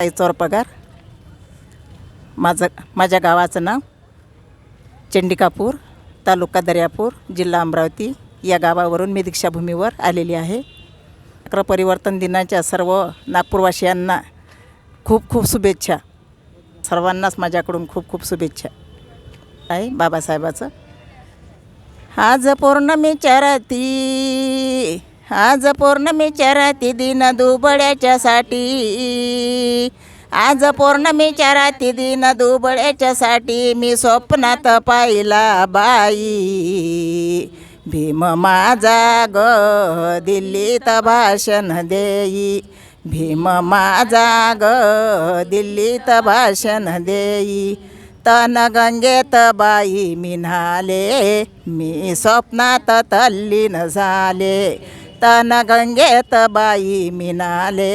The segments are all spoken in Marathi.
ताई चोरपगार माझं माझ्या गावाचं नाव चंडिकापूर तालुका दर्यापूर जिल्हा अमरावती. या गावावरून मी दीक्षाभूमीवर आलेली आहे. चक्र परिवर्तन दिनाच्या सर्व नागपूरवासियांना खूप खूप शुभेच्छा. सर्वांनाच माझ्याकडून खूप खूप शुभेच्छा. आहे बाबासाहेबाचं. आज पौर्णमीच्या राती आज पौर्णमीच्या राती दिन दुबळ्याच्यासाठी. आज पौर्णमीच्या राती दिन दुबळ्याच्यासाठी मी स्वप्नात पाहिला बाई. भीम माझा ग दिल्लीत भाषण देई. भीम माझा ग दिल्लीत भाषण देई. तन गंगेत बाई मिनाले मी स्वप्नात तल्लीन झाले. तन गंगेत बाई मिनाले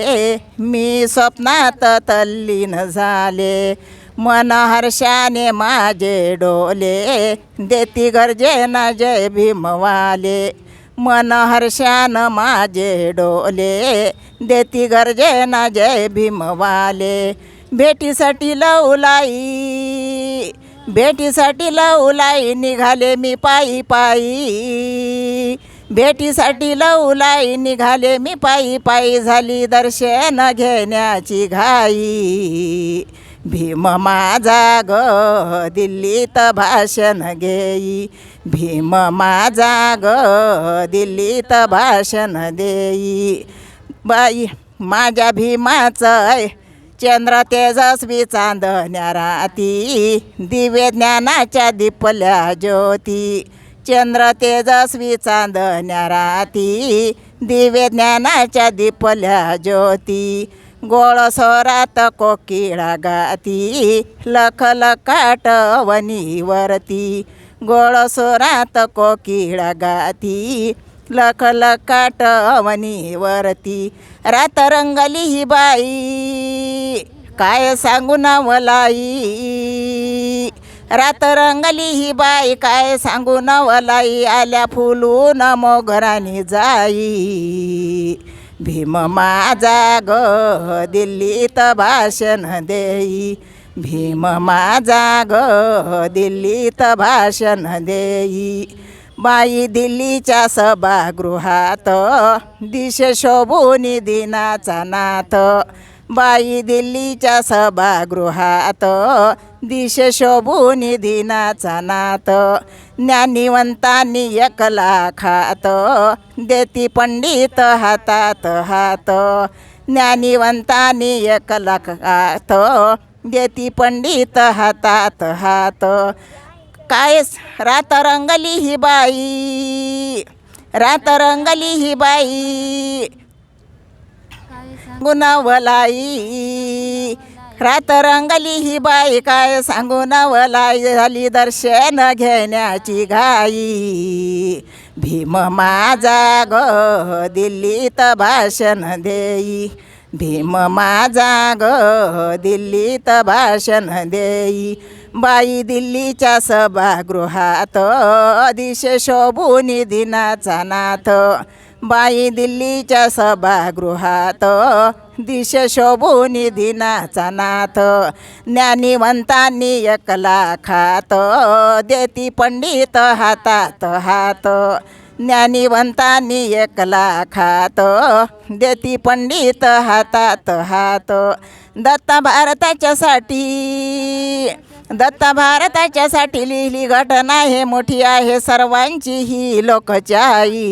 मी स्वप्नात तल्लीन झाले. मन हर्षाने माझे डोले देती गरजेना जय भीमवाले. मन हर्षान माझे डोले देती गरजेना जय भीमवाले. भेटीसाठी लवलाई भेटीसाठी लवलाई निघाले मी पायी पायी. भेटीसाठी लवलाई निघाले. मी पायी पायी झाली दर्शन घेण्याची घाई. भीम माझा ग दिल्लीत भाषण घेई भीम माझा ग दिल्लीत भाषण देई. बाई माझ्या भीमाचं चंद्र तेजस्वी चांदण्या राती. दिव्य ज्ञानाच्या दिपल्या ज्योती. चंद्र तेजस्वी चांदण्या राती दिव्य ज्ञानाच्या दिपल्या ज्योती गोळ सोरात कोकिळा गाती लख लखाट वनीवरती गोळ सोरात कोकिळा गाती लख लखाट वनीवरती रात रंगली ही बाई काय सांगू ना मलाई रात रंगली ही बाई काय सांगू? नवलाई आल्या फुलून मोगरानी जाई. भीम माझा ग दिल्लीत भाषण देई. भीम माझा ग दिल्लीत भाषण देई. बाई दिल्लीच्या सभागृहात दिश शोभूनी दिनाचा नाथ. बाई दिल्लीच्या सभागृहात दिश शोभूनी दिनाचा नाथ. ज्ञानिवंतांनी एक लाखात देती पंडित हातात हात. ज्ञानिवंतांनी एक लाखात देती पंडित हातात हात. काय रात रंगली ही बाई? रात रंगली ही बाई. गुणवलाई. रात रंगली ही बाई काय सांगू नवलाई झाली दर्शन घेण्याची घाई. भीम माझा ग दिल्लीत भाषण देई. भीम माझा ग दिल्लीत भाषण देई. बाई दिल्लीच्या सभागृहात दिश शोभूनी दिनाचा नाथ. बाई दिल्लीच्या सभागृहात दिश शोभूनी दिनाचा नाथ. ज्ञानिवंतांनी एकला खात देती पंडित हातात हात. ज्ञानिवंतांनी एकला खात देती पंडित हातात हात. दत्ता भारताच्यासाठी दत्ता भारताच्यासाठी लिहिली घटना हे मोठी आहे सर्वांची ही लोकशाही.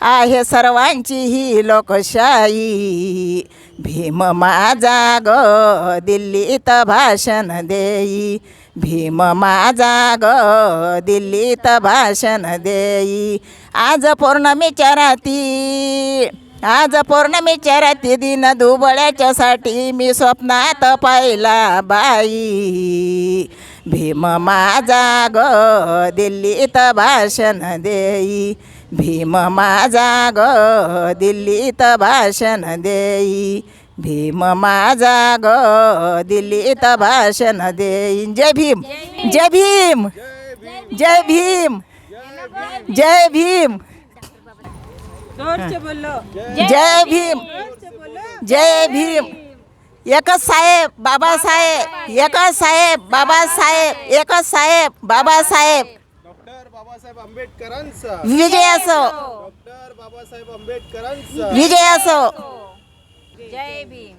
आहे सर्वांची ही लोकशाही. भीम माझा ग दिल्लीत भाषण देई. भीम माझा ग दिल्लीत भाषण देई. आज पौर्णमीच्या राती आज पौर्णमीच्या राती दिन दुबळ्याच्यासाठी मी स्वप्नात पाहिला बाई. भीम माझा ग दिल्लीत भाषण देई. भीम माझा ग दिल्लीत भाषण देई. भीम माझा ग दिल्लीत भाषण देई. जय भीम जय भीम जय भीम जय भीम. जय भीम जय भीम. एकच साहेब बाबासाहेब एकच साहेब बाबासाहेब एकच साहेब बाबासाहेब बाबासाहेब आंबेडकरांचा. विजय असो. डॉक्टर बाबासाहेब आंबेडकरांचा. विजय असो. जय भीम.